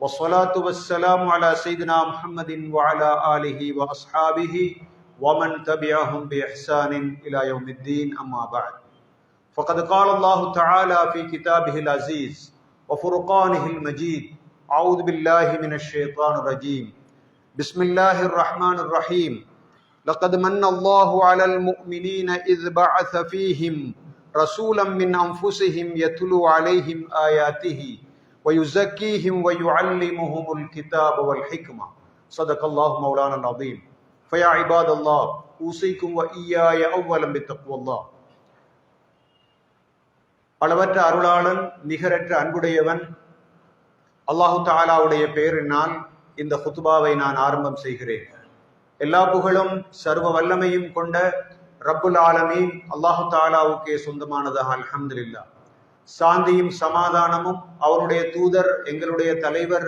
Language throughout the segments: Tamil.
والصلاة والسلام على سيدنا محمد وعلى آله وأصحابه ومن تبعهم بإحسان إلى يوم الدين أما بعد. فقد قال الله تعالى في كتابه العزيز وفرقانه المجيد أعوذ بالله من الشيطان الرجيم. بسم الله الرحمن الرحيم. لقد من الله على المؤمنين إذ بعث فيهم رسولا من أنفسهم يتلو عليهم آياته ويزكيهم ويعلمهم الكتاب والحكمة صدق الله مولانا العظيم فيا عباد الله أوصيكم وإياي أولا بتقوى الله அளவற்ற அருளாளன் நிகரற்ற அன்புடையவன் அல்லாஹு தாலாவுடைய பெயரினால் இந்த ஹுத்துபாவை நான் ஆரம்பம் செய்கிறேன் எல்லா புகழும் சர்வ வல்லமையும் கொண்ட ரப்புல் ஆலமீன் அல்லாஹு தாலாவுக்கே சொந்தமானதாக அல்ஹம்துலில்லா சாந்தியும் சமாதானமும் அவருடைய தூதர் எங்களுடைய தலைவர்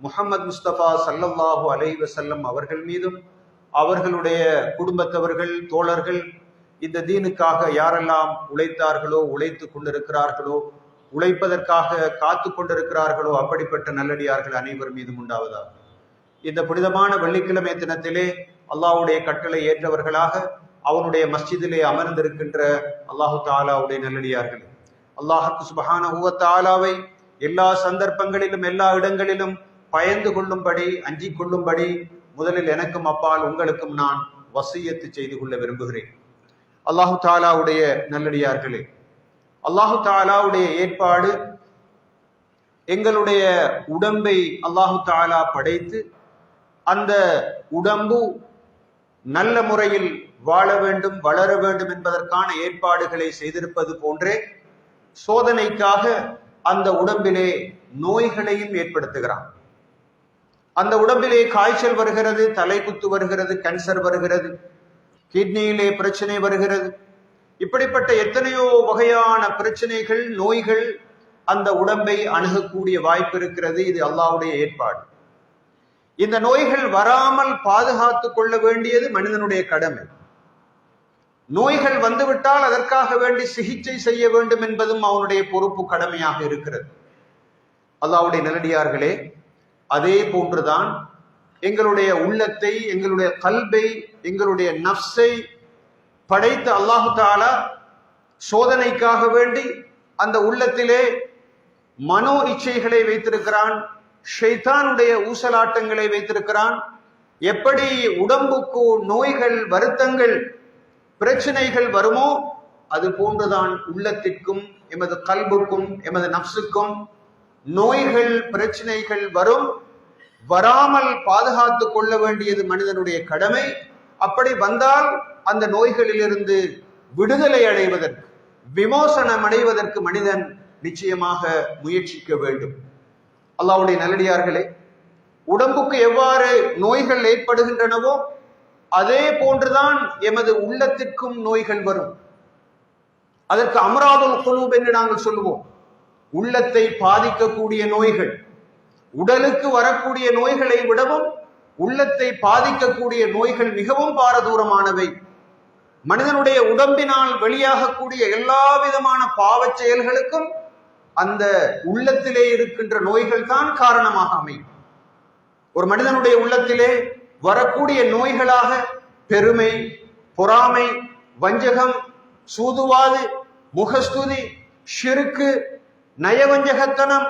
முகமது முஸ்தபா சல்லல்லாஹு அலை செல்லம் அவர்கள் மீதும் அவர்களுடைய குடும்பத்தவர்கள் தோழர்கள் இந்த தீனுக்காக யாரெல்லாம் உழைத்தார்களோ உழைத்து கொண்டிருக்கிறார்களோ உழைப்பதற்காக காத்து கொண்டிருக்கிறார்களோ அப்படிப்பட்ட நல்லடியார்கள் அனைவர் மீதும் உண்டாவதாக. இந்த புனிதமான வெள்ளிக்கிழமை தினத்திலே அல்லாஹுடைய கட்டளை ஏற்றவர்களாக அவனுடைய மஸ்ஜிதிலே அமர்ந்திருக்கின்ற அல்லாஹு தாலாவுடைய நல்லடியார்கள் அல்லாஹுக்கு சுபஹான தாலாவை எல்லா சந்தர்ப்பங்களிலும் எல்லா இடங்களிலும் பயந்து கொள்ளும்படி அஞ்சிக் கொள்ளும்படி முதலில் எனக்கும் அப்பால் உங்களுக்கும் நான் வசியத்து செய்து கொள்ள விரும்புகிறேன். அல்லாஹு தாலாவுடைய நல்லடியார்களே அல்லாஹு தாலாவுடைய ஏற்பாடு எங்களுடைய உடம்பை அல்லாஹு தாலா படைத்து அந்த உடம்பு நல்ல முறையில் வாழ வேண்டும் வளர வேண்டும் என்பதற்கான ஏற்பாடுகளை செய்திருப்பது போன்றே சோதனைக்காக அந்த உடம்பிலே நோய்களையும் ஏற்படுத்துகிறான். அந்த உடம்பிலே காய்ச்சல் வருகிறது தலைக்குத்து வருகிறது கேன்சர் வருகிறது கிட்னியிலே பிரச்சனை வருகிறது. இப்படிப்பட்ட எத்தனையோ வகையான பிரச்சனைகள் நோய்கள் அந்த உடம்பை அணுகக்கூடிய வாய்ப்பு இருக்கிறது. இது அல்லாவுடைய ஏற்பாடு. இந்த நோய்கள் வராமல் பாதுகாத்து கொள்ள வேண்டியது மனிதனுடைய கடமை. நோய்கள் வந்துவிட்டால் அதற்காக வேண்டி சிகிச்சை செய்ய வேண்டும் என்பதும் அவனுடைய பொறுப்பு கடமையாக இருக்கிறது. அல்லாவுடைய நிலடியார்களே அதே போன்றுதான் எங்களுடைய உள்ளத்தை எங்களுடைய கல்வை எங்களுடைய நஃப்ஸை படைத்த அல்லாஹு தாலா சோதனைக்காக வேண்டி அந்த உள்ளத்திலே மனோ இச்சைகளை வைத்திருக்கிறான் ஷெய்தானுடைய ஊசலாட்டங்களை வைத்திருக்கிறான். எப்படி உடம்புக்கு நோய்கள் வருத்தங்கள் பிரச்சனைகள் வருமோ? அது போன்றுதான் உள்ளத்திற்கும் எமது கல்புக்கும் எமது நப்சுக்கும் நோய்கள் பிரச்சனைகள் வரும். வராமல் பாதுகாத்து கொள்ள வேண்டியது மனிதனுடைய கடமை. அப்படி வந்தால் அந்த நோய்களிலிருந்து விடுதலை அடைவதற்கு விமோசனம் அடைவதற்கு மனிதன் நிச்சயமாக முயற்சிக்க வேண்டும். அல்லாவுடைய நல்லடியார்களே உடம்புக்கு எவ்வாறு நோய்கள் ஏற்படுகின்றனவோ அதே போன்றுதான் எமது உள்ளத்திற்கும் நோய்கள் வரும். அதற்கு அமராதுல் குலூப் என்று நாங்கள் சொல்லுவோம். உள்ளத்தை பாதிக்கக்கூடிய நோய்கள் உடலுக்கு வரக்கூடிய நோய்களை விடவும் உள்ளத்தை பாதிக்கக்கூடிய நோய்கள் மிகவும் பாரதூரமானவை. மனிதனுடைய உடம்பினால் வெளியாகக்கூடிய எல்லா விதமான பாவச் செயல்களுக்கும் அந்த உள்ளத்திலே இருக்கின்ற நோய்கள் தான் காரணமாக அமையும். ஒரு மனிதனுடைய உள்ளத்திலே வரக்கூடிய நோய்களாக பெருமை பொறாமை வஞ்சகம் சூதுவாது முகஸ்துதி ஷிருக்கு நயவஞ்சகத்தனம்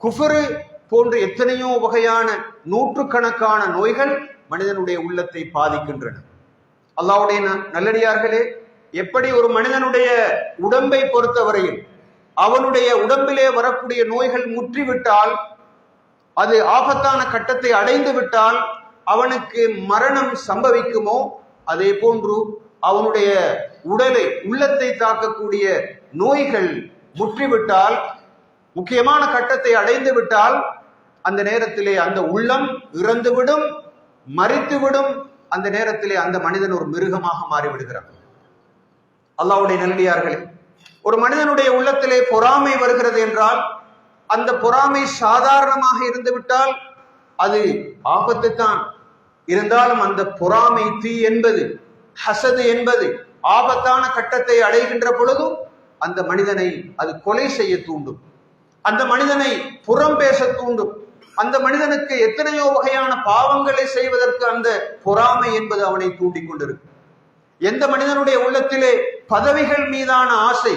குஃபுரு போன்ற எத்தனையோ வகையான நூற்றுக்கணக்கான நோய்கள் மனிதனுடைய உள்ளத்தை பாதிக்கின்றன. அல்லாவுடைய நல்லடியார்களே எப்படி ஒரு மனிதனுடைய உடம்பை பொறுத்தவரையில் அவனுடைய உடம்பிலே வரக்கூடிய நோய்கள் முற்றிவிட்டால் அது ஆபத்தான கட்டத்தை அடைந்து விட்டால் அவனுக்கு மரணம் சம்பவிக்குமோ அதே போன்று அவனுடைய உடலை உள்ளத்தை தாக்கக்கூடிய நோய்கள் முற்றிவிட்டால் முக்கியமான கட்டத்தை அடைந்து விட்டால் அந்த நேரத்திலே அந்த உள்ளம் இறந்துவிடும் மறித்துவிடும் அந்த நேரத்திலே அந்த மனிதன் ஒரு மிருகமாக மாறிவிடுகிறான். அல்லாவுடைய நல்லடியார்களே ஒரு மனிதனுடைய உள்ளத்திலே பொறாமை வருகிறது என்றால் அந்த பொறாமை சாதாரணமாக இருந்துவிட்டால் அது ஆபத்து தான் இருந்தாலும் அந்த பொறாமை தீ என்பது ஹசது என்பது ஆபத்தான கட்டத்தை அடைகின்ற பொழுதும் அந்த மனிதனை அது கொலை செய்ய தூண்டும். அந்த மனிதனை புறம் பேச தூண்டும். அந்த மனிதனுக்கு எத்தனையோ வகையான பாவங்களை செய்வதற்கு அந்த பொறாமை என்பது அவனை தூண்டிக் கொண்டிருக்கும். எந்த மனிதனுடைய உள்ளத்திலே பதவிகள் மீதான ஆசை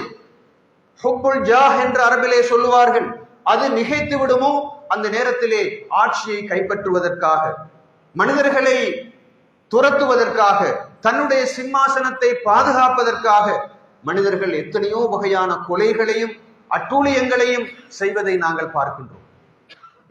ஹுப்புல் ஜாஹ் என்று அரபிலே சொல்லுவார்கள் அது நிகைத்து விடுமோ? அந்த நேரத்திலே ஆட்சியை கைப்பற்றுவதற்காக. மனிதர்களை துரத்துவதற்காக தன்னுடைய சிம்மாசனத்தை பாதுகாப்பதற்காக மனிதர்கள் எத்தனையோ வகையான கொலைகளையும் அட்டூழியங்களையும் செய்வதை நாங்கள் பார்க்கின்றோம்.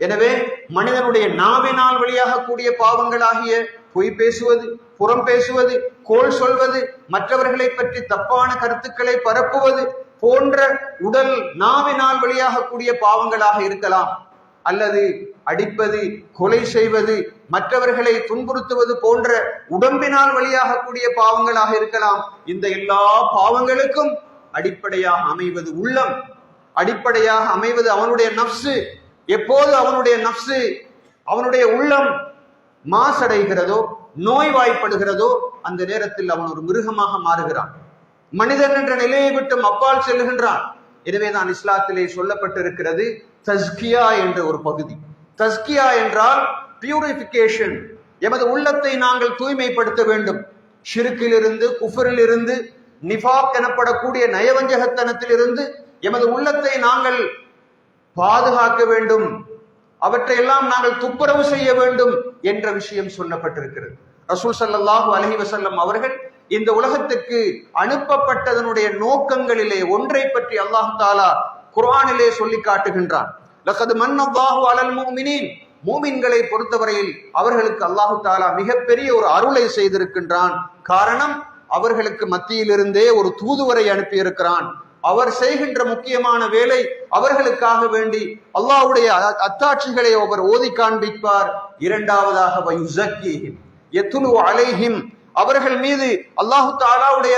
எனவே மனிதனுடைய நாவினால் வழியாக கூடிய பாவங்களாகிய பொய் பேசுவது புறம் பேசுவது கோல் சொல்வது மற்றவர்களை பற்றி தப்பான கருத்துக்களை பரப்புவது போன்ற உடல் நாவினால் வழியாக கூடிய பாவங்களாக இருக்கலாம். அல்லது அடிப்பது கொலை செய்வது மற்றவர்களை துன்புறுத்துவது போன்ற உடம்பினால் வழியாகக்கூடிய பாவங்களாக இருக்கலாம். இந்த எல்லா பாவங்களுக்கும் அடிப்படையாக அமைவது உள்ளம். அடிப்படையாக அமைவது அவனுடைய நப்சு. எப்போது அவனுடைய நப்சு அவனுடைய உள்ளம் மாசடைகிறதோ நோய்வாய்ப்படுகிறதோ அந்த நேரத்தில் அவன் ஒரு மிருகமாக மாறுகிறான். மனிதன் என்ற நிலையை விட்டு அப்பால் செல்லுகின்றான். எனவேதான் இஸ்லாத்திலே சொல்லப்பட்டிருக்கிறது தஸ்கியா என்ற ஒரு பகுதி. தஸ்கியா என்றால் பியூரிஃபிகேஷன் எமது உள்ளத்தை நாங்கள் தூய்மைப்படுத்த வேண்டும். ஷிருக்கிலிருந்து குஃபரிலிருந்து நிஃபாக் எனப்படக்கூடிய நயவஞ்சகத்தனத்திலிருந்து எமது உள்ளத்தை நாங்கள் பாதுகாக்க வேண்டும். அவற்றையெல்லாம் நாங்கள் துப்புரவு செய்ய வேண்டும் என்ற விஷயம் சொல்லப்பட்டிருக்கிறது. ரசூல் சல்லாஹூ அலஹி வசல்லம் அவர்கள் இந்த உலகத்துக்கு அனுப்பப்பட்டதனுடைய நோக்கங்களிலே ஒன்றை பற்றி அல்லாஹு தாலா குர்ஆனிலே சொல்லி காட்டுகின்றான். மூமின்களை பொறுத்தவரையில் அவர்களுக்கு அல்லாஹு தாலா மிகப்பெரிய ஒரு அருளை செய்திருக்கின்றான். காரணம் அவர்களுக்கு மத்தியிலிருந்தே ஒரு தூதுவரை அனுப்பியிருக்கிறான். அவர் செய்கின்ற முக்கியமான வேலை அவர்களுக்காக வேண்டி அல்லாஹ்வுடைய அத்தாட்சிகளை அவர் ஓதி காண்பிப்பார். இரண்டாவதாக எத்துலு அலைஹிம் அவர்கள் மீது அல்லாஹு தாலாவுடைய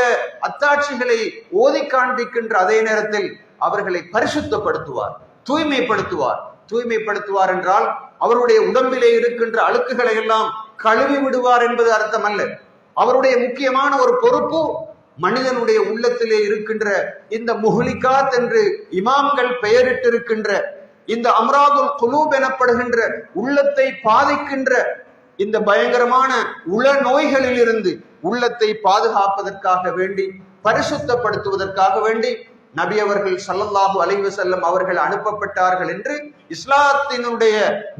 அத்தாட்சிகளை ஓதி காண்பிக்கின்ற அதே நேரத்தில் அவர்களை பரிசுத்தப்படுத்துவார் தூய்மைப்படுத்துவார். தூய்மைப்படுத்துவார் என்றால் அவருடைய உடம்பிலே இருக்கின்ற அழுக்குகளை எல்லாம் கழுவி விடுவார் என்பது அர்த்தம் அல்ல அவருடைய முக்கியமான ஒரு பொறுப்பு மனிதனுடைய உள்ளத்திலே இருக்கின்ற இந்த முஹ்லிகாத் என்று இமாம்கள் பெயரிட்டிருக்கின்ற இந்த அம்ராதுல் குலூப் எனப்படுகின்ற உள்ளத்தை பாதிக்கின்ற இந்த பயங்கரமான உள நோய்களில் இருந்து உள்ளத்தை பாதுகாப்பதற்காக வேண்டி பரிசுத்தப்படுத்துவதற்காக வேண்டி நபி அவர்கள் சல்லல்லாஹு அலைவு செல்லம் அவர்கள் அனுப்பப்பட்டார்கள் என்று இஸ்லாத்தினுடைய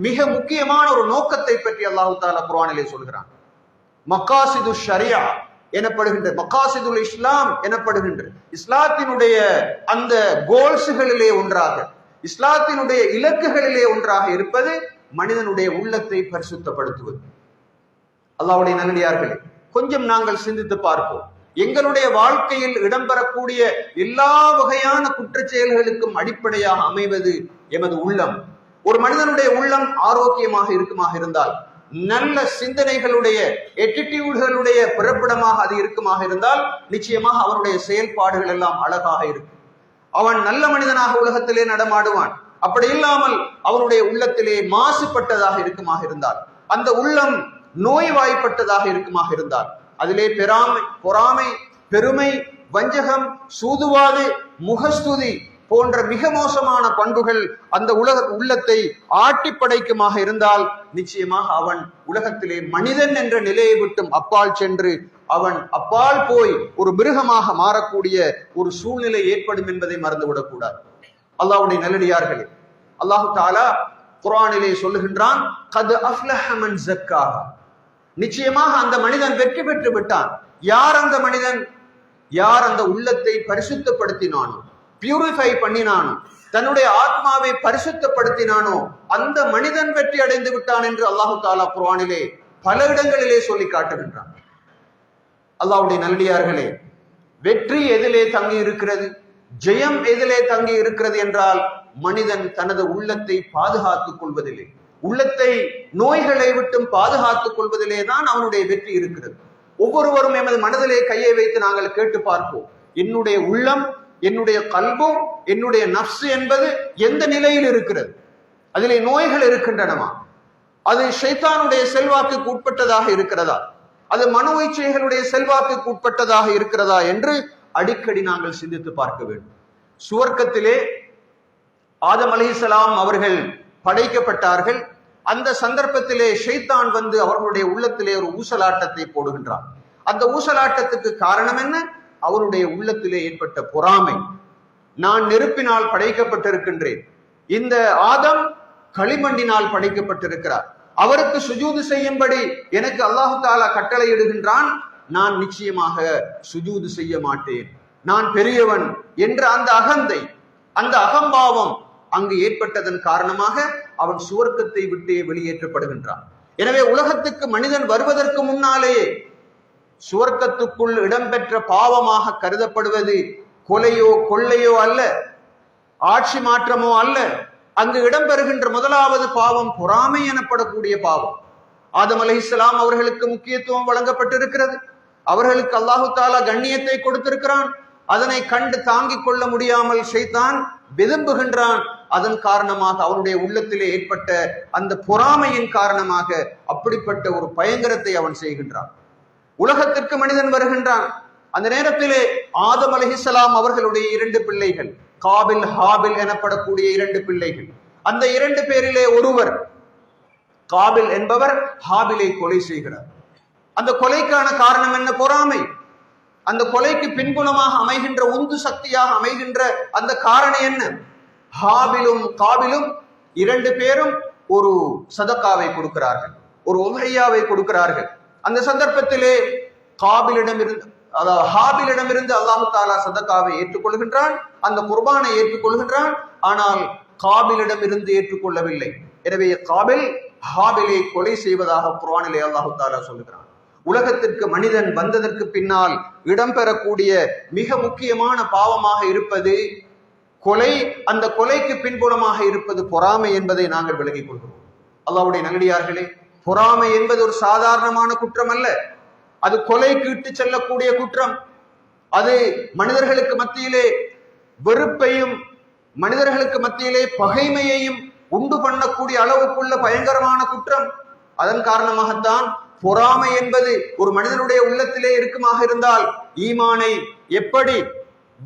மிக முக்கியமான ஒரு நோக்கத்தை பற்றி அல்லாஹு தாலா குரானிலே சொல்கிறான். மக்காசிது ஷரியா எனப்படுகின்ற மக்காசிதுல் இஸ்லாம் எனப்படுகின்ற இஸ்லாத்தினுடைய அந்த கோல்ஸுகளிலே ஒன்றாக இஸ்லாத்தினுடைய இலக்குகளிலே ஒன்றாக இருப்பது மனிதனுடைய உள்ளத்தை பரிசுத்தப்படுத்துவது. அல்லாவுடைய நல்லடியார்களே கொஞ்சம் நாங்கள் சிந்தித்து பார்ப்போம். எங்களுடைய வாழ்க்கையில் இடம்பெறக்கூடிய எல்லா வகையான குற்ற செயல்களுக்கும் அடிப்படையாக அமைவது எமது உள்ளம். ஒரு மனிதனுடைய உள்ளம் ஆரோக்கியமாக இருக்குமாக இருந்தால் நல்ல சிந்தனைகளுடைய எட்டிடியூடுகளுடைய பிறப்பிடமாக அது இருக்குமாக இருந்தால் நிச்சயமாக அவனுடைய செயல்பாடுகள் எல்லாம் அழகாக இருக்கும். அவன் நல்ல மனிதனாக உலகத்திலே நடமாடுவான். அப்படி இல்லாமல் அவனுடைய உள்ளத்திலே மாசுபட்டதாக இருக்குமாக இருந்தால் அந்த உள்ளம் நோய்வாய்ப்பட்டதாக இருக்குமாக இருந்தால் அதிலே பெறாமை பொறாமை பெருமை வஞ்சகம் சூதுவாது முகஸ்துதி போன்ற மிக மோசமான பண்புகள் அந்த உலக உள்ளத்தை ஆட்டி படைக்குமாக இருந்தால் நிச்சயமாக அவன் உலகத்திலே மனிதன் என்ற நிலையை விட்டும் அப்பால் சென்று அவன் அப்பால் போய் ஒரு மிருகமாக மாறக்கூடிய ஒரு சூழ்நிலை ஏற்படும் என்பதை மறந்துவிடக்கூடாது. அல்லாவுடைய நல்லடியார்களே அல்லாஹு தாலா குரானிலே சொல்லுகின்றான் கது அஃப்லஹமன் ஜக்காக நிச்சயமாக அந்த மனிதன் வெற்றி பெற்று விட்டான். யார் அந்த மனிதன்? யார் அந்த உள்ளத்தை பரிசுத்தப்படுத்தினானோ? பியூரிஃபை பண்ணினானோ? தன்னுடைய ஆத்மாவை பரிசுத்தப்படுத்தினானோ? அந்த மனிதன் வெற்றி அடைந்து விட்டான் என்று அல்லாஹு தாலா குர்வானிலே பல இடங்களிலே சொல்லி காட்டுகின்றான். அல்லாவுடைய நல்லடியார்களே வெற்றி எதிலே தங்கி இருக்கிறது ஜெயம் எதிலே தங்கி இருக்கிறது என்றால் மனிதன் தனது உள்ளத்தை பாதுகாத்துக் கொள்வதில்லை. உள்ளத்தை நோய்களை விட்டும் பாதுகாத்துக் கொள்வதிலே தான் அவனுடைய வெற்றி இருக்கிறது. ஒவ்வொருவரும் எமது மனதிலே கையை வைத்து நாங்கள் கேட்டு பார்ப்போம். என்னுடைய உள்ளம் என்னுடைய கல்வம் என்னுடைய நப்சு என்பது எந்த நிலையில் இருக்கிறது? அதிலே நோய்கள் இருக்கின்றனவா? அது ஷைத்தானுடைய செல்வாக்குக்கு உட்பட்டதாக இருக்கிறதா? அது மனோ இச்சைகளுடைய செல்வாக்குக்கு உட்பட்டதாக இருக்கிறதா என்று அடிக்கடி நாங்கள் சிந்தித்து பார்க்க வேண்டும். சுவர்க்கத்திலே ஆதம் அலிசலாம் அவர்கள் படைக்கப்பட்டார்கள். அந்த சந்தர்ப்பத்திலே ஷைத்தான் வந்து அவர்களுடைய உள்ளத்திலே ஒரு ஊசலாட்டத்தை போடுகின்றான். அந்த ஊசலாட்டத்துக்கு காரணம் என்ன? அவருடைய உள்ளத்திலே ஏற்பட்ட பொறாமை. நான் நெருப்பினால் படைக்கப்பட்டிருக்கின்றேன். இந்த ஆதம் களிமண்டினால் படைக்கப்பட்டிருக்கிறார். அவருக்கு சுஜூது செய்யும்படி எனக்கு அல்லாஹு தாலா கட்டளையிடுகின்றான். நான் நிச்சயமாக சுஜூது செய்ய மாட்டேன். நான் பெரியவன் என்ற அந்த அகந்தை அந்த அகம்பாவம் அங்கு ஏற்பட்டதன் காரணமாக அவன் சுவர்க்கத்தை விட்டு வெளியேற்றப்படுகின்றான். எனவே உலகத்துக்கு மனிதன் வருவதற்கு முன்னாலேயே சுவர்க்கத்துக்குள் இடம்பெற்ற பாவமாக கருதப்படுவது கொலையோ கொள்ளையோ அல்ல. ஆட்சி மாற்றமோ அல்ல. அங்கு இடம்பெறுகின்ற முதலாவது பாவம் பொறாமை எனப்படக்கூடிய பாவம். ஆதம் அலி இஸ்லாம் அவர்களுக்கு முக்கியத்துவம் வழங்கப்பட்டிருக்கிறது. அவர்களுக்கு அல்லாஹு தாலா கண்ணியத்தை கொடுத்திருக்கிறான். அதனை கண்டு தாங்கிக் கொள்ள முடியாமல் செய்தான் விரும்புகின்றான். அதன் காரணமாக அவனுடைய உள்ளத்திலே ஏற்பட்ட அந்த பொறாமையின் காரணமாக அப்படிப்பட்ட ஒரு பயங்கரத்தை அவன் செய்கின்றான். உலகத்திற்கு மனிதன் வருகின்றான். அந்த நேரத்திலே ஆதம் அலஹிசலாம் அவர்களுடைய இரண்டு பிள்ளைகள் காபில் ஹாபில் எனப்படக்கூடிய இரண்டு பிள்ளைகள். அந்த இரண்டு பேரிலே ஒருவர் காபில் என்பவர் ஹாபிலை கொலை செய்கிறார். அந்த கொலைக்கான காரணம் என்ன? பொறாமை. அந்த கொலைக்கு பின்புலமாக அமைகின்ற உந்து சக்தியாக அமைகின்ற அந்த காரணம் என்ன? ஹாபிலும் காபிலும் இரண்டு பேரும் ஒரு சதக்காவை கொடுக்கிறார்கள். ஒரு உமையாவை கொடுக்கிறார்கள். அந்த சந்தர்ப்பத்திலே காபிலிடமிருந்து அதாவது ஹாபிலிடமிருந்து அல்லாஹு தாலா சதக்காவை ஏற்றுக்கொள்கின்றான் அந்த குர்பானை ஏற்றுக்கொள்கின்றான் ஆனால் காபிலிடமிருந்து ஏற்றுக்கொள்ளவில்லை. எனவே காபில் ஹாபிலை கொலை செய்வதாக குர்ஆனிலே அல்லாஹு தாலா சொல்லுகிறான். உலகத்திற்கு மனிதன் வந்ததற்கு பின்னால் இடம்பெறக்கூடிய மிக முக்கியமான பாவமாக இருப்பது கொலை அந்த கொலைக்கு பின்புலமாக இருப்பது பொறாமை என்பதை நாங்கள் விலகிக் கொள்கிறோம். அல்லாவுடைய நல்லடியார்களே பொறாமை என்பது ஒரு சாதாரணமான குற்றம் அல்ல. அது கொலைக்கு இட்டு செல்லக்கூடிய குற்றம். அது மனிதர்களுக்கு மத்தியிலே வெறுப்பையும் மனிதர்களுக்கு மத்தியிலே பகைமையையும் உண்டு பண்ணக்கூடிய அளவுக்குள்ள பயங்கரமான குற்றம். அதன் காரணமாகத்தான் பொறாமை என்பது ஒரு மனிதனுடைய உள்ளத்திலே இருக்குமாக இருந்தால் ஈமானை எப்படி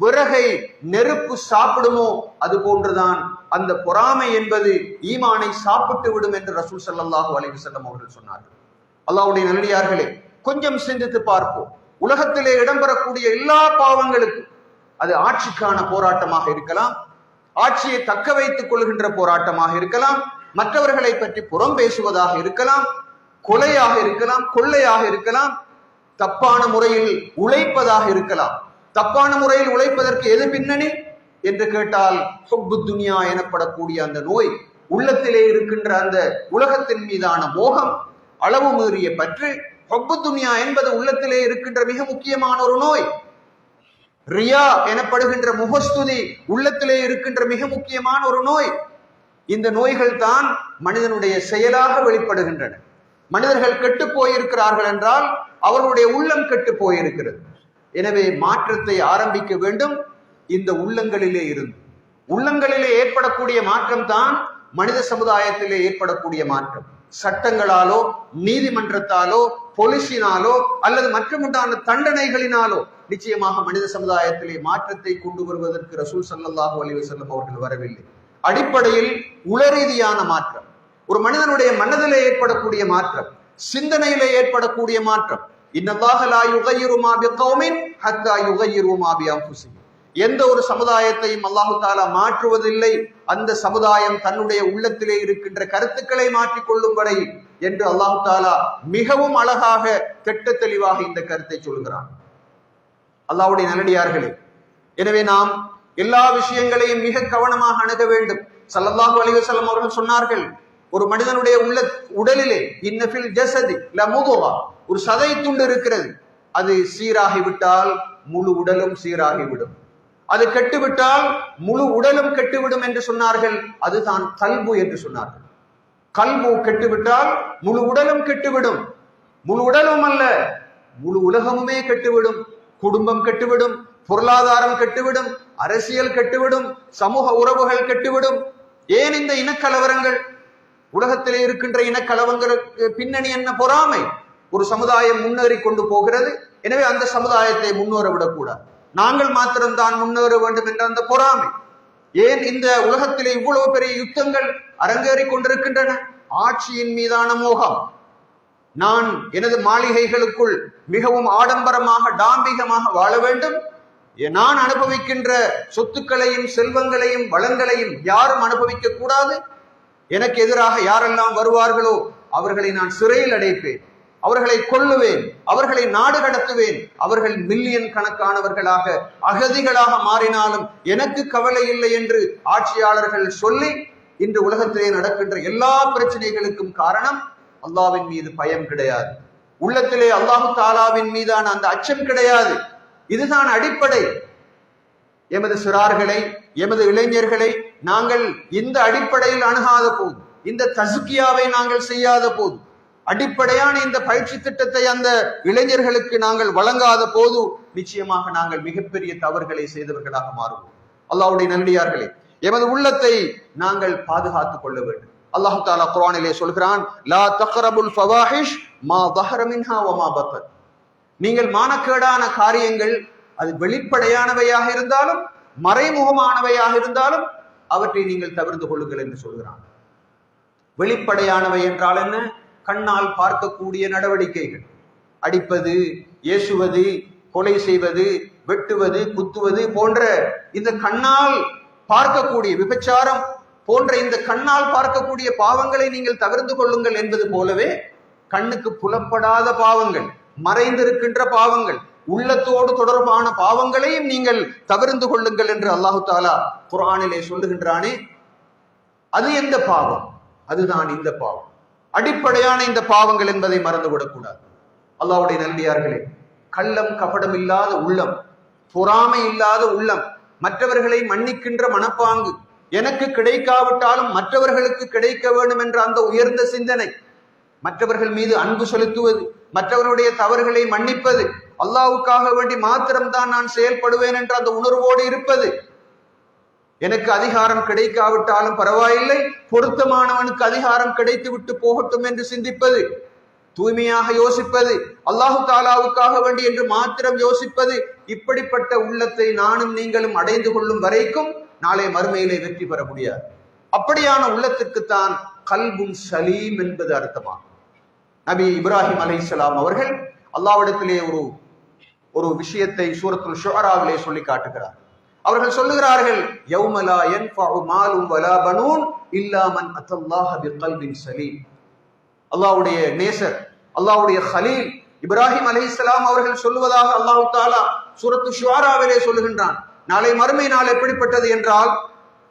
விறகை நெருப்பு சாப்பிடுமோ அது போன்றுதான். அந்த பொறாமை என்பது ஈமானை சாப்பிட்டு விடும் என்று ரசூல் ஸல்லல்லாஹு அலைஹி வஸல்லம் அவர்கள் சொன்னார்கள். அல்லாவுடைய நல்லடியார்களே கொஞ்சம் சிந்தித்து பார்ப்போம். உலகத்திலே இடம்பெறக்கூடிய எல்லா பாவங்களுக்கும் அது ஆட்சிக்கான போராட்டமாக இருக்கலாம். ஆட்சியை தக்க வைத்துக் கொள்கின்ற போராட்டமாக இருக்கலாம். மற்றவர்களை பற்றி புறம் பேசுவதாக இருக்கலாம். கொலையாக இருக்கலாம் கொள்ளையாக இருக்கலாம். தப்பான முறையில் உழைப்பதாக இருக்கலாம். தப்பான முறையில் உழைப்பதற்கு எது பின்னணி? என்று கேட்டால் சொப்பு துனியா எனப்படக்கூடிய அந்த நோய் உள்ளத்திலே இருக்கின்ற அந்த உலகத்தின் மீதான மோகம் அளவு மீறிய பற்று சொப்பு துனியா என்பது உள்ளத்திலே இருக்கின்ற மிக முக்கியமான ஒரு நோய். ரியா எனப்படுகின்ற முகஸ்துதி உள்ளத்திலே இருக்கின்ற மிக முக்கியமான ஒரு நோய். இந்த நோய்கள் தான் மனிதனுடைய செயலாக வெளிப்படுகின்றன. மனிதர்கள் கெட்டு போயிருக்கிறார்கள் என்றால் அவர்களுடைய உள்ளம் கெட்டு போயிருக்கிறது. எனவே மாற்றத்தை ஆரம்பிக்க வேண்டும். இந்த உள்ளங்களிலே இருந்து. உள்ளங்களிலே ஏற்படக்கூடிய மாற்றம் தான் மனித சமுதாயத்திலே ஏற்படக்கூடிய மாற்றம். சட்டங்களாலோ நீதிமன்றத்தாலோ பொலிசினாலோ அல்லது மற்றமுண்டான தண்டனைகளினாலோ நிச்சயமாக மனித சமுதாயத்திலே மாற்றத்தை கொண்டு வருவதற்கு ரசூல் சல்லாஹூ அலி வசல்லம் அவர்கள் வரவில்லை. அடிப்படையில் உளரீதியான மாற்றம். ஒரு மனிதனுடைய மனதிலே ஏற்படக்கூடிய மாற்றம் சிந்தனையிலே ஏற்படக்கூடிய மாற்றம் எந்த ஒரு சமுதாயத்தையும் அல்லாஹு தாலா மாற்றுவதில்லை. அந்த சமுதாயம் தன்னுடைய உள்ளத்திலே இருக்கின்ற கருத்துக்களை மாற்றிக் கொள்ளும் வரை என்று அல்லாஹு தாலா மிகவும் அழகாக திட்ட தெளிவாக இந்த கருத்தை சொல்கிறான். அல்லாஹ்வுடைய நல்லடியார்களே எனவே நாம் எல்லா விஷயங்களையும் மிக கவனமாக அணுக வேண்டும். சல்லல்லாஹு அலைஹி அவர்கள் சொன்னார்கள் ஒரு மனிதனுடைய உள்ள உடலிலே இன்னஃபில் ஜசதி லமுதுகா ஒரு சதை துண்டு இருக்கிறது. அது சீராகி விட்டால் முழு உடலும் சீராகிவிடும். அது கெட்டுவிட்டால் முழு உடலும் கெட்டுவிடும் என்று சொன்னார்கள். அதுதான் கல்பு என்று சொன்னார்கள். கல்மு கெட்டுவிட்டால் முழு உடலும் கெட்டுவிடும். முழு உடலும் அல்ல முழு உலகமுமே கெட்டுவிடும். குடும்பம் கெட்டுவிடும் பொருளாதாரம் கெட்டுவிடும் அரசியல் கெட்டுவிடும் சமூக உறவுகள் கெட்டுவிடும். ஏன் இந்த இனக்கலவரங்கள்? உலகத்திலே இருக்கின்ற இனக்கலவங்களுக்கு பின்னணி என்ன பொறாமை? ஒரு சமுதாயம் முன்னேறி கொண்டு போகிறது. எனவே அந்த சமுதாயத்தை முன்னேற விடக்கூடாது. நாங்கள் மாத்திரம்தான் முன்னேற வேண்டும் என்ற அந்த பொறாமை. ஏன் இந்த உலகத்திலே இவ்வளவு பெரிய யுத்தங்கள் அரங்கேறி கொண்டிருக்கின்றன? ஆட்சியின் மீதான மோகம். நான் எனது மாளிகைகளுக்குள் மிகவும் ஆடம்பரமாக டாம்பிகமாக வாழ வேண்டும். நான் அனுபவிக்கின்ற சொத்துக்களையும் செல்வங்களையும் வளங்களையும் யாரும் அனுபவிக்க கூடாது. எனக்கு எதிராக யாரெல்லாம் வருவார்களோ அவர்களை நான் சிறையில் அடைப்பேன். அவர்களை கொல்லுவேன். அவர்களை நாடு கடத்துவேன். அவர்கள் மில்லியன் கணக்கானவர்களாக அகதிகளாக மாறினாலும் எனக்கு கவலை இல்லை என்று ஆட்சியாளர்கள் சொல்லி இன்று உலகத்திலே நடக்கின்ற எல்லா பிரச்சனைகளுக்கும் காரணம் அல்லாவின் மீது பயம் கிடையாது. உள்ளத்திலே அல்லாஹு தாலாவின் மீதான அந்த அச்சம் கிடையாது. இதுதான் அடிப்படை. எமது சிறார்களை எமது இளைஞர்களை நாங்கள் இந்த அடிப்படையில் அணுகாத போது இந்த தசுக்கியாவை நாங்கள் செய்யாத போது அடிப்படையான இந்த பயிற்சி திட்டத்தை அந்த இளைஞர்களுக்கு நாங்கள் வழங்காத போது நிச்சயமாக நாங்கள் மிகப்பெரிய தவறுகளை செய்தவர்களாக மாறுவோம். அல்லாவுடைய நன்றியார்களே எமது உள்ளத்தை நாங்கள் பாதுகாத்துக் கொள்ள வேண்டும். அல்லாஹு தாலா குரானிலே சொல்கிறான் லா தக்ரபுல் ஃபவாஹிஷ் மா தஹர வமா பத்தன் நீங்கள் மானக்கேடான காரியங்கள் அது வெளிப்படையானவையாக இருந்தாலும் மறைமுகமானவையாக இருந்தாலும் அவற்றை நீங்கள் தவிர்த்து கொள்ளுங்கள் என்று சொல்கிறான். வெளிப்படையானவை என்றால் என்ன? கண்ணால் பார்க்கக்கூடிய நடவடிக்கைகள். அடிப்பது ஏசுவது கொலை செய்வது வெட்டுவது குத்துவது போன்ற இந்த கண்ணால் பார்க்கக்கூடிய விபச்சாரம் போன்ற இந்த கண்ணால் பார்க்கக்கூடிய பாவங்களை நீங்கள் தவிர்த்து கொள்ளுங்கள் என்பது போலவே கண்ணுக்கு புலப்படாத பாவங்கள் மறைந்திருக்கின்ற பாவங்கள் உள்ளத்தோடு தொடர்பான பாவங்களையும் நீங்கள் தவிர்ந்து கொள்ளுங்கள் என்று அல்லாஹு தாலா குரானிலே சொல்லுகின்றானே அது எந்த பாவம்? அதுதான் இந்த பாவம். அடிப்படையான இந்த பாவங்கள் என்பதை மறந்துவிடக்கூடாது. அல்லாவுடைய நல்லியார்களே கள்ளம் கபடம் இல்லாத உள்ளம் பொறாமை இல்லாத உள்ளம் மற்றவர்களை மன்னிக்கின்ற மனப்பாங்கு எனக்கு கிடைக்காவிட்டாலும் மற்றவர்களுக்கு கிடைக்க வேண்டும் என்ற அந்த உயர்ந்த சிந்தனை மற்றவர்கள் மீது அன்பு செலுத்துவது மற்றவர்களுடைய தவறுகளை மன்னிப்பது அல்லாவுக்காக வேண்டி மாத்திரம்தான் நான் செயல்படுவேன் என்ற அந்த உணர்வோடு இருப்பது. எனக்கு அதிகாரம் கிடைக்காவிட்டாலும் பரவாயில்லை. பொருத்தமானவனுக்கு அதிகாரம் கிடைத்து விட்டு போகட்டும் என்று சிந்திப்பது. தூய்மையாக யோசிப்பது. அல்லாஹு தாலாவுக்காக வேண்டி என்று மாத்திரம் யோசிப்பது. இப்படிப்பட்ட உள்ளத்தை நானும் நீங்களும் அடைந்து கொள்ளும் வரைக்கும் நாளை மறுமையிலே வெற்றி பெற முடியாது. அப்படியான உள்ளத்திற்குத்தான் கல்பும் சலீம் என்பது அர்த்தமாகும். நபி இப்ராஹிம் அலை அவர்கள் அல்லாவிடத்திலே ஒரு ஒரு விஷயத்தை சூரத்துல் ஷுஹராவிலே சொல்லி காட்டுகிறார். அவர்கள் சொல்லுகிறார்கள் யௌமலா யன்ஃபஉ மாலும் வலா பனூன் இல்லா மன் அத்தல்லாஹ பிகல்பின் சலீம். அல்லாஹ்வுடைய நேசர் அல்லாஹ்வுடைய ஹலீல் இப்ராஹிம் அலைஹிஸ்ஸலாம் அவர்கள் சொல்லுவதாக அல்லாஹ் தாலா சூரத்து ஷுவாராவிலே சொல்லுகின்றான். நாளை மறுமை நாள் எப்படிப்பட்டது என்றால்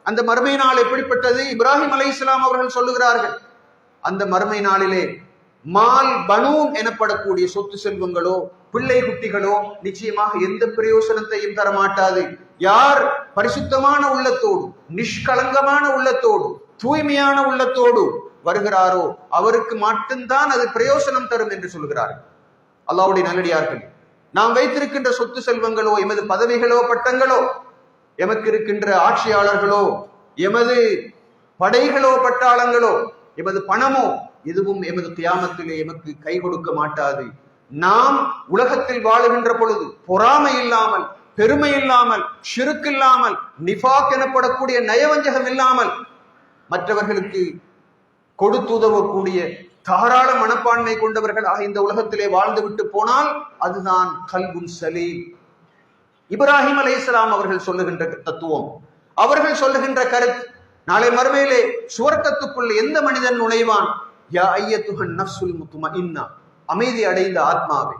அந்த மறுமை நாள் எப்படிப்பட்டது? இப்ராஹிம் அலைஹிஸ்ஸலாம் அவர்கள் சொல்லுகிறார்கள் அந்த மறுமை நாளிலே மால் பனூன் எனப்படக்கூடிய சொத்து செல்வங்களோ பிள்ளை குட்டிகளோ நிச்சயமாக எந்த பிரயோசனத்தையும் தரமாட்டாது. யார் பரிசுத்தமான உள்ளத்தோடு நிஷ்கலங்கமான உள்ளத்தோடு தூய்மையான உள்ளத்தோடு வருகிறாரோ அவருக்கு மட்டும்தான் அது பிரயோசனம் தரும் என்று சொல்கிறார்கள். அல்லாவுடைய நல்லடியார்கள் நாம் வைத்திருக்கின்ற சொத்து செல்வங்களோ எமது பதவிகளோ பட்டங்களோ எமக்கு இருக்கின்ற ஆட்சியாளர்களோ எமது படைகளோ பட்டாளங்களோ எமது பணமோ எதுவும் எமது தியாமத்திலே எமக்கு கை கொடுக்க மாட்டாது. நாம் உலகத்தில் வாழுகின்ற பொழுது பொறாமை இல்லாமல் பெருமை இல்லாமல் ஷிருக்கு இல்லாமல் நிஃபாக் எனப்படக்கூடிய நயவஞ்சகம் இல்லாமல் மற்றவர்களுக்கு கொடுத்துதவக்கூடிய தாராள மனப்பான்மை கொண்டவர்களாக இந்த உலகத்திலே வாழ்ந்து விட்டு போனால் அதுதான் கல்குன் சலீம். இப்ராஹிம் அலை அவர்கள் சொல்லுகின்ற தத்துவம். அவர்கள் சொல்லுகின்ற கருத்து நாளை மறுமையிலே சுவர்க்கத்துக்குள் எந்த மனிதன் நுழைவான்? யா ஐயத்துகன் நஃப்சுல் முத்துமஇன்னா அமைதி அடைந்த ஆத்மாவே.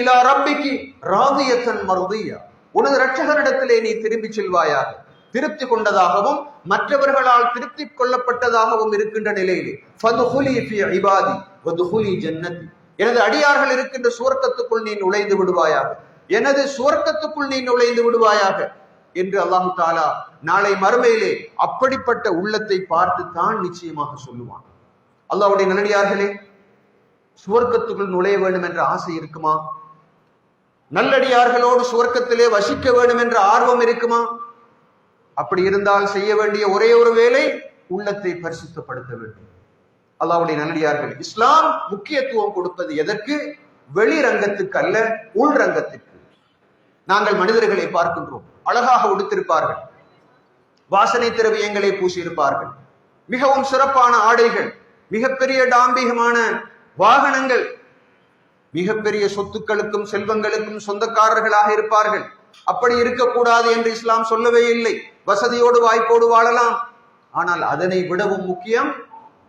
இலா ரப்பிக்கு ராதியத்தன் மருதியா. உனது இரட்சகரிடத்திலே நீ திரும்பி செல்வாயாக. திருப்தி கொண்டதாகவும் மற்றவர்களால் திருப்தி கொள்ளப்பட்டதாகவும் இருக்கின்ற நிலையிலே. ஃபதுஹுலி ஃபி இபாதி ஜன்னதி. எனது அடியார்கள் இருக்கின்ற சுவர்க்கத்துக்குள் நீ நுழைந்து விடுவாயாக. எனது சுவர்க்கத்துக்குள் நீ நுழைந்து விடுவாயாக. என்று அல்லாஹு தாலா நாளை மறுமையிலே அப்படிப்பட்ட உள்ளத்தை பார்த்து தான் நிச்சயமாக சொல்லுவான். அல்லாவுடைய நல்லடியார்களே சுவர்க்கத்துக்குள் நுழைய வேண்டும் என்ற ஆசை இருக்குமா? நல்லடியார்களோடு சுவர்க்கத்திலே வசிக்க வேண்டும் என்ற ஆர்வம் இருக்குமா? அப்படி இருந்தால் செய்ய வேண்டிய ஒரே ஒரு வேலை உள்ளத்தை பரிசுத்தப்படுத்த வேண்டும். அல்லாவுடைய நல்லடியார்கள் இஸ்லாம் முக்கியத்துவம் கொடுப்பது எதற்கு? வெளிரங்கத்துக்கு அல்ல உள்ரங்கத்திற்கு நாங்கள் மனிதர்களை பார்க்கின்றோம் அழகாக உடுத்திருப்பார்கள். வாசனை திரவியங்களை பூசியிருப்பார்கள். மிகவும் சிறப்பான ஆடைகள் மிகப்பெரிய டாம்பிகமான வாகனங்கள். மிகப்பெரிய சொத்துக்களுக்கும் செல்வங்களுக்கும் சொந்தக்காரர்களாக இருப்பார்கள். அப்படி இருக்கக்கூடாது என்று இஸ்லாம் சொல்லவே இல்லை. வசதியோடு வாய்ப்போடு வாழலாம். ஆனால் அதனை விடவும் முக்கியம்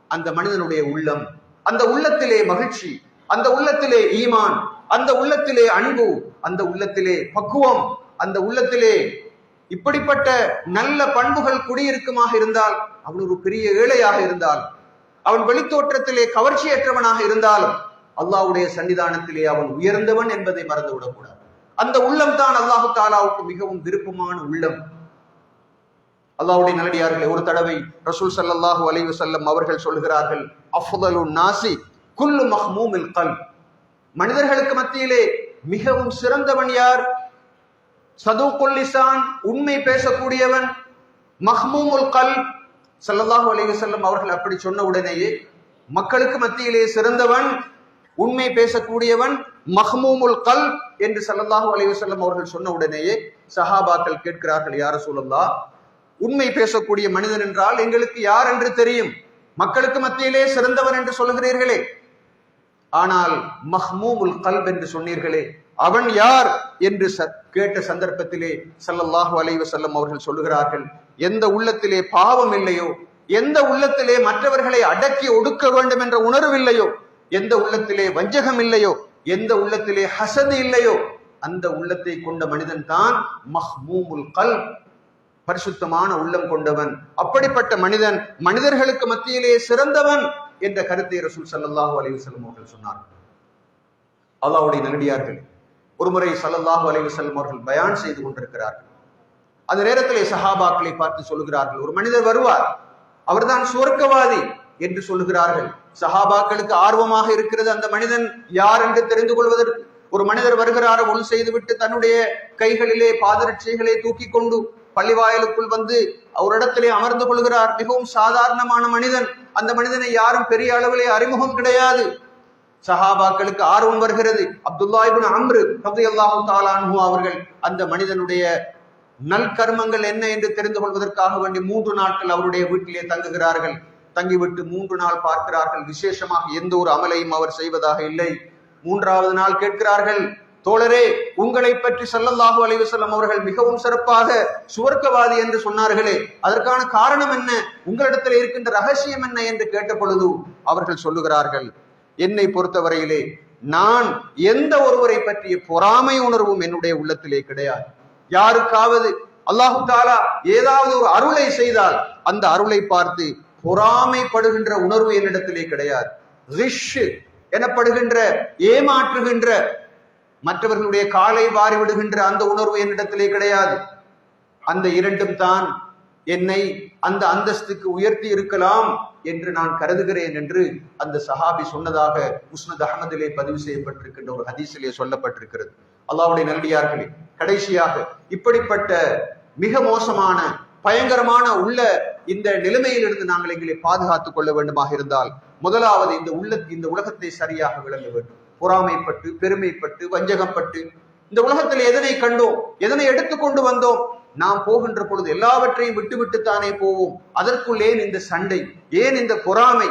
அந்த மனிதனுடைய உள்ளம். அந்த உள்ளத்திலே மகிழ்ச்சி அந்த உள்ளத்திலே ஈமான் அந்த உள்ளத்திலே அன்பு அந்த உள்ளத்திலே பக்குவம் அந்த உள்ளத்திலே இப்படிப்பட்ட நல்ல பண்புகள் குடியிருக்குமாக இருந்தால் அவன் ஒரு பெரிய ஏழையாக இருந்தால் அவன் வெளித்தோற்றத்திலே கவர்ச்சியற்றவனாக இருந்தாலும் அல்லாவுடைய சன்னிதானத்திலே அவன் உயர்ந்தவன் என்பதை மறந்துவிடக்கூடாது. அந்த உள்ளம் தான் அல்லாஹு தாலாவுக்கு மிகவும் விருப்பமான உள்ளம். அல்லாவுடைய நல்லடியார்களே ஒரு தடவை ரசூல் சல்லாஹு அலைவு செல்லம் அவர்கள் சொல்கிறார்கள் அஃதலு நாசி குல்லு மஹ்மூமில் கல் மனிதர்களுக்கு மத்தியிலே மிகவும் சிறந்தவன் யார்? சது கொல்லிசான் உண்மை பேசக்கூடியவன் மஹ்மூமுல் கல் சல்லல்லாஹு அலைய செல்லும் அவர்கள் அப்படி சொன்ன உடனேயே மக்களுக்கு மத்தியிலே சிறந்தவன் உண்மை பேசக்கூடியவன் மஹ்மூமுல் கல் என்று சல்லல்லாஹு அலைய செல்லும் அவர்கள் சொன்ன உடனேயே சஹாபாக்கள் கேட்கிறார்கள் யார் ரசூலல்லாஹ் உண்மை பேசக்கூடிய மனிதன் என்றால் எங்களுக்கு யார் என்று தெரியும். மக்களுக்கு மத்தியிலே சிறந்தவன் என்று சொல்லுகிறீர்களே. ஆனால் மஹ்மூமுல் கல்ப் என்று சொன்னீர்களே அவன் யார் என்று கேட்ட சந்தர்ப்பத்திலே சல்லல்லாஹு அலைஹி வஸல்லம் அவர்கள் சொல்லுகிறார்கள் எந்த உள்ளத்திலே பாவம் இல்லையோ எந்த உள்ளத்திலே மற்றவர்களை அடக்கி ஒடுக்க வேண்டும் என்ற உணர்வு இல்லையோ எந்த உள்ளத்திலே வஞ்சகம் இல்லையோ எந்த உள்ளத்திலே ஹசது இல்லையோ அந்த உள்ளத்தை கொண்ட மனிதன் தான் மஹ்மூமுல் கல் பரிசுத்தமான உள்ளம் கொண்டவன். அப்படிப்பட்ட மனிதன் மனிதர்களுக்கு மத்தியிலே சிறந்தவன் என்ற கருத்தை ரசூல் சல்லாஹூ அலைவசல்லம் அவர்கள் சொன்னார் அல்லாவுடைய நல்லடியார்கள் ஒருமுறை சல்லல்லாஹு அலைவு செல்லும் அவர்கள் பயான் செய்து கொண்டிருக்கிறார்கள். அந்த நேரத்திலே சஹாபாக்களை பார்த்து சொல்லுகிறார்கள் ஒரு மனிதர் வருவார் அவர்தான் சுவர்க்கவாதி என்று சொல்லுகிறார்கள். சஹாபாக்களுக்கு ஆர்வமாக இருக்கிறது அந்த மனிதன் யார் என்று தெரிந்து கொள்வதற்கு. ஒரு மனிதர் வருகிறார் ஒன்று செய்துவிட்டு தன்னுடைய கைகளிலே பாதரட்சைகளை தூக்கி கொண்டு பள்ளிவாயலுக்குள் வந்து அவரிடத்திலே அமர்ந்து கொள்கிறார். மிகவும் சாதாரணமான மனிதன். அந்த மனிதனை யாரும் பெரிய அளவிலே அறிமுகம் கிடையாது. சஹாபாக்களுக்கு ஆர்வம் வருகிறது. அப்துல்லா இப்னு அம்ரு ரலியல்லாஹு அல்லாஹு தாலானு அவர்கள் அந்த மனிதனுடைய நல்கர்மங்கள் என்ன என்று தெரிந்து கொள்வதற்காக வேண்டி மூன்று நாட்கள் அவருடைய வீட்டிலே தங்குகிறார்கள். தங்கிவிட்டு மூன்று நாள் பார்க்கிறார்கள். விசேஷமாக எந்த ஒரு அமலையும் அவர் செய்வதாக இல்லை. மூன்றாவது நாள் கேட்கிறார்கள் தோழரே உங்களை பற்றி சல்லல்லாஹு அலைவசல்லம் அவர்கள் மிகவும் சிறப்பாக சுவர்க்கவாதி என்று சொன்னார்களே அதற்கான காரணம் என்ன? உங்களிடத்தில் இருக்கின்ற ரகசியம் என்ன? என்று கேட்ட பொழுது அவர்கள் சொல்லுகிறார்கள் என்னை பொறுத்தவரையிலே நான் எந்த ஒருவரை பற்றிய பொறாமை உணர்வும் என்னுடைய உள்ளத்திலே கிடையாது. யாருக்காவது அல்லாஹு தாலா ஏதாவது ஒரு அருளை செய்தால் அந்த அருளை பார்த்து பொறாமைப்படுகின்ற உணர்வு என்னிடத்திலே கிடையாது. ரிஷ் எனப்படுகின்ற ஏமாற்றுகின்ற மற்றவர்களுடைய காலை வாரி விடுகின்ற அந்த உணர்வு என்னிடத்திலே கிடையாது. அந்த இரண்டும் தான் என்னை அந்த அந்தஸ்துக்கு உயர்த்தி இருக்கலாம் என்று நான் கருதுகிறேன் என்று அந்த சஹாபி சொன்னதாக முஸ்னத் அகமதிலே பதிவு செய்யப்பட்டிருக்கின்ற ஒரு ஹதீஸிலே சொல்லப்பட்டிருக்கிறது. அல்லாவுடைய நல்லடியார்களே கடைசியாக இப்படிப்பட்ட மிக மோசமான பயங்கரமான உள்ள இந்த நிலைமையிலிருந்து நாங்கள் எங்களை பாதுகாத்துக் கொள்ள வேண்டுமாக இருந்தால் முதலாவது இந்த உள்ள இந்த உலகத்தை சரியாக விளங்க வேண்டும். பொறாமைப்பட்டு பெருமைப்பட்டு வஞ்சகப்பட்டு இந்த உலகத்தில் எதனை கண்டோம்? எதனை எடுத்துக்கொண்டு வந்தோம்? நாம் போகின்ற பொழுது எல்லாவற்றையும் விட்டுவிட்டுத்தானே போவோம். அதற்குள் ஏன் இந்த சண்டை? ஏன் இந்த பொறாமை?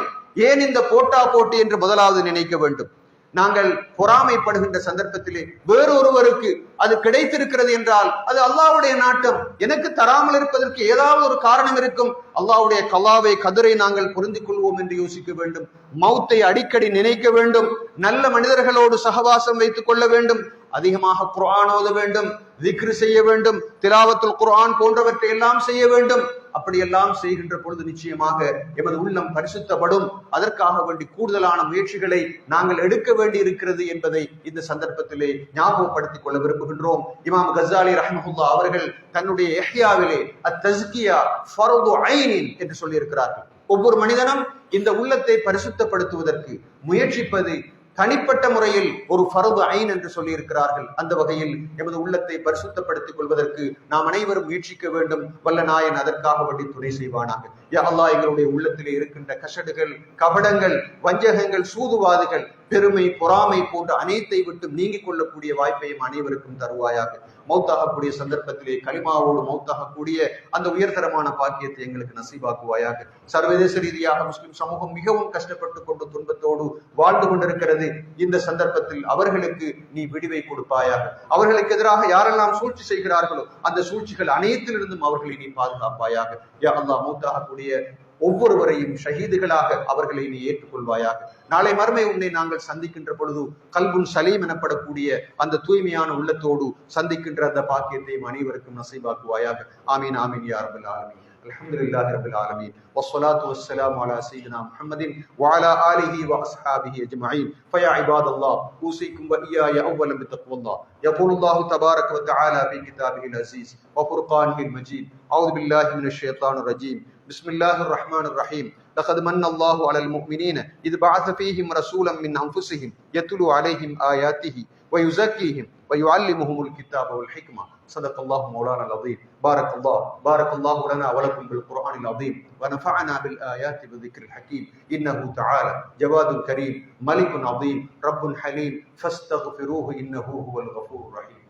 ஏன் இந்த போட்டா போட்டி என்று முதலாவது நினைக்க வேண்டும். நாங்கள் பொறாமைப்படுகின்ற சந்தர்ப்பத்திலே வேறொருவருக்கு அது கிடைத்திருக்கிறது என்றால் அது அல்லாவுடைய நாட்டம். எனக்கு தராமல் இருப்பதற்கு ஏதாவது ஒரு காரணம் இருக்கும். அல்லாஹ்வுடைய கலாவை கதிரை நாங்கள் புரிந்து கொள்வோம் என்று யோசிக்க வேண்டும். மௌத்தை அடிக்கடி நினைக்க வேண்டும். நல்ல மனிதர்களோடு சகவாசம் வைத்துக் கொள்ள வேண்டும். அதிகமாக குரான் ஓத வேண்டும் திக்ரு செய்ய வேண்டும் திலாவத்துல் குர்ஆன் போன்றவற்றை எல்லாம் செய்ய வேண்டும். அப்படியெல்லாம் செய்கின்ற பொழுது நிச்சயமாக எமது உள்ளம் பரிசுத்தப்படும். அதற்காக வேண்டி கூடுதலான முயற்சிகளை நாங்கள் எடுக்க வேண்டி இருக்கிறது என்பதை இந்த சந்தர்ப்பத்திலே ஞாபகப்படுத்திக் கொள்ள விரும்புகின்றோம். இமாம் கசாலி ரஹமஹுல்லா அவர்கள் தன்னுடைய எஹ்யாவிலே அத்தஸ்கியா ஃபரது ஐனின் என்று சொல்லியிருக்கிறார்கள். ஒவ்வொரு மனிதனும் இந்த உள்ளத்தை பரிசுத்தப்படுத்துவதற்கு முயற்சிப்பது தனிப்பட்ட முறையில் ஒரு ஃபரது ஐன் என்று சொல்லியிருக்கிறார்கள். அந்த வகையில் எமது உள்ளத்தை பரிசுத்தப்படுத்திக் கொள்வதற்கு நாம் அனைவரும் முயற்சிக்க வேண்டும். வல்ல நாயன் அதற்காக வண்டி துணை செய்வானாக. யா எங்களுடைய உள்ளத்திலே இருக்கின்ற கசடுகள் கபடங்கள் வஞ்சகங்கள் சூதுவாதுகள் பெருமை பொறாமை போன்ற அனைத்தை விட்டு நீங்கிக் கொள்ளக்கூடிய வாய்ப்பையும் அனைவருக்கும் தருவாயாக. மௌத்தாகக்கூடிய சந்தர்ப்பத்திலே களிமாவோடு மௌத்தாகக்கூடிய அந்த உயர்தரமான பாக்கியத்தை எங்களுக்கு நசீபாக்குவாயாக சர்வதேச ரீதியாக முஸ்லிம் சமூகம் மிகவும் கஷ்டப்பட்டு கொண்டு துன்பத்தோடு வாழ்ந்து கொண்டிருக்கிறது. இந்த சந்தர்ப்பத்தில் அவர்களுக்கு நீ விடிவை கொடுப்பாயாக. அவர்களுக்கு எதிராக யாரெல்லாம் சூழ்ச்சி செய்கிறார்களோ அந்த சூழ்ச்சிகள் அனைத்திலிருந்தும் அவர்களை நீ பாதுகாப்பாயாக. யா அல்லாஹ் ஒவ்வொருவரையும் ஷஹீதுகளாக அவர்களை நீ ஏற்றுக்கொள்வாயாக. நாளை மறுமை உன்னை நாங்கள் சந்திக்கின்ற பொழுது கல்புன் சலீம் எனப்படக்கூடிய அந்த தூய்மையான உள்ளத்தோடு சந்திக்கின்ற அந்த பாக்கியத்தையும் அனைவருக்கும் நசைவாக்குவாயாக ஆமீன் ஆமீன் யா ஆலமீன். الحمد لله رب العالمين والصلاة والسلام على سيدنا محمد وعلى آله وأصحابه أجمعين فيا عباد الله أوصيكم وإياي أولا بتقوى الله يقول الله تبارك وتعالى في كتابه العزيز وفرقانه المجيد أعوذ بالله من الشيطان الرجيم بسم الله الرحمن الرحيم لقد من الله على المؤمنين إذ بعث فيهم رسولا من أنفسهم يتلو عليهم آياته ويزكيهم ويعلمهم الكتاب والحكمة. صدق الله مولانا العظيم. بارك الله. بارك الله لنا ولكم بالقرآن العظيم. ونفعنا بالآيات والذكر الحكيم. إنه تعالى جواد كريم. ملك عظيم. رب حليم. فاستغفروه إنه هو الغفور الرحيم.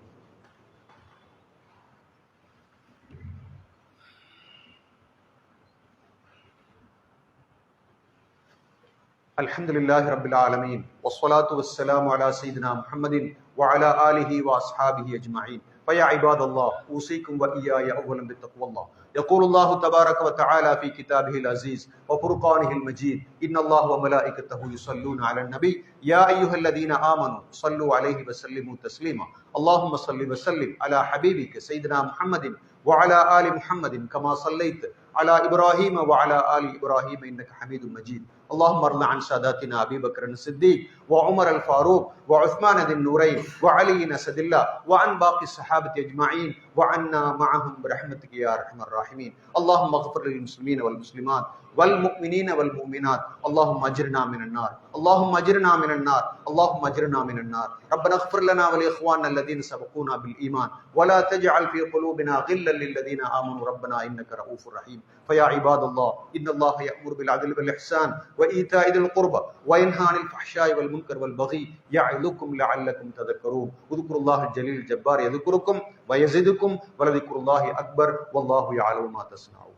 الحمد لله رب العالمين والصلاة والسلام على سيدنا محمد وعلى آله وأصحابه أجمعين فيا عباد الله أوصيكم وإياي أولا بتقوى الله يقول الله تبارك وتعالى في كتابه العزيز وفرقانه المجيد إن الله وملائكته يصلون على النبي يا أيها الذين آمنوا صلوا عليه وسلموا تسليما اللهم صل وسلم على حبيبك سيدنا محمد وعلى آل محمد كما صليت على إبراهيم وعلى آل إبراهيم إنك حميد مجيد اللهم ارض عن ساداتنا أبي بكر الصديق وعمر الفاروق وعثمان ذي النورين وعلي اسد الله وعن باقي الصحابة أجمعين وعنا معهم برحمتك يا أرحم الراحمين. اللهم اغفر للمسلمين والمسلمات والمؤمنين والمؤمنات. اللهم أجرنا من النار. اللهم أجرنا من النار. اللهم أجرنا من النار. ربنا اغفر لنا ولإخواننا الذين سبقونا بالإيمان. ولا تجعل في قلوبنا غلا للذين آمنوا. ربنا إنك رؤوف رحيم. فيا عباد الله إن الله يأمر بالعدل والإحسان وإيتاء ذي القربى وينهى عن الفحشاء والمنكر والبغي يعظكم لعلكم تذكرون. اذكروا الله الجليل الجبار يذكركم ويزدكم ولذكر الله أكبر والله يعلم ما تصنعون.